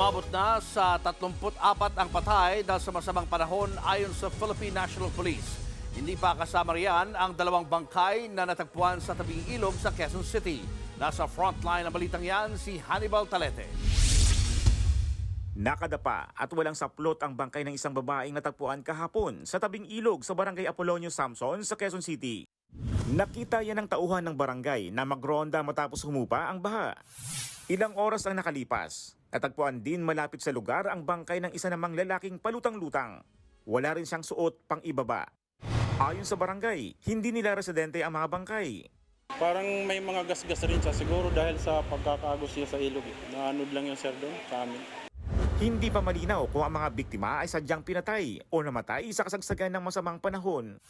Umabot na sa 34 ang patay dahil sa masamang panahon ayon sa Philippine National Police. Hindi pa kasama riyan ang dalawang bangkay na natagpuan sa tabing ilog sa Quezon City. Nasa frontline ng balitang yan si Hannibal Talete. Nakadapa at walang saplot ang bangkay ng isang babaeng natagpuan kahapon sa tabing ilog sa barangay Apolonio Samson sa Quezon City. Nakita yan ng tauhan ng barangay na magronda matapos humupa ang baha. Ilang oras ang nakalipas. Natagpuan din malapit sa lugar ang bangkay ng isa namang lalaking palutang-lutang. Wala rin siyang suot pang ibaba. Ayon sa barangay, hindi nila residente ang mga bangkay. Parang may mga gas-gas rin siya siguro dahil sa pagkakagos niya sa ilog. Eh. Naanod lang yung sir doon sa amin. Hindi pa malinaw kung ang mga biktima ay sadyang pinatay o namatay sa kasagsagan ng masamang panahon.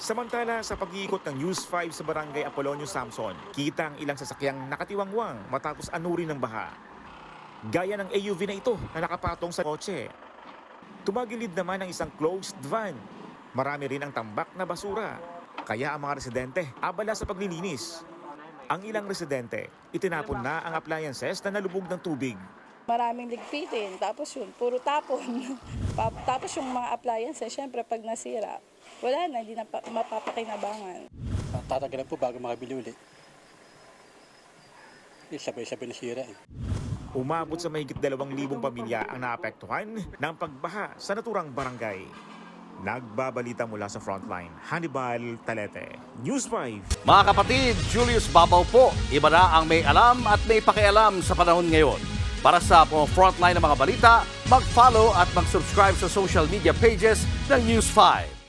Samantala, sa pag-iikot ng News 5 sa barangay Apolonio Samson, kita ang ilang sasakyang nakatiwangwang matapos anurin ng baha. Gaya ng AUV na ito na nakapatong sa kotse. Tumagilid naman ang isang closed van. Marami rin ang tambak na basura. Kaya ang mga residente abala sa paglilinis. Ang ilang residente, itinapon na ang appliances na nalubog ng tubig. Maraming ligpitin, tapos yun, puro tapon. Tapos yung mga appliances, syempre pag nasira, wala na, hindi na pa- mapapakinabangan. Tatagalan po bago makabili ulit. Sabay-sabay nasira eh. Umabot sa mahigit dalawang libong pamilya ang naapektuhan ng pagbaha sa naturang barangay. Nagbabalita mula sa frontline, Hannibal Talete, News 5. Mga kapatid, Julius Babaw po. Iba na ang may alam at may pakialam sa panahon ngayon. Para sa mga frontline ng mga balita, mag-follow at mag-subscribe sa social media pages ng News 5.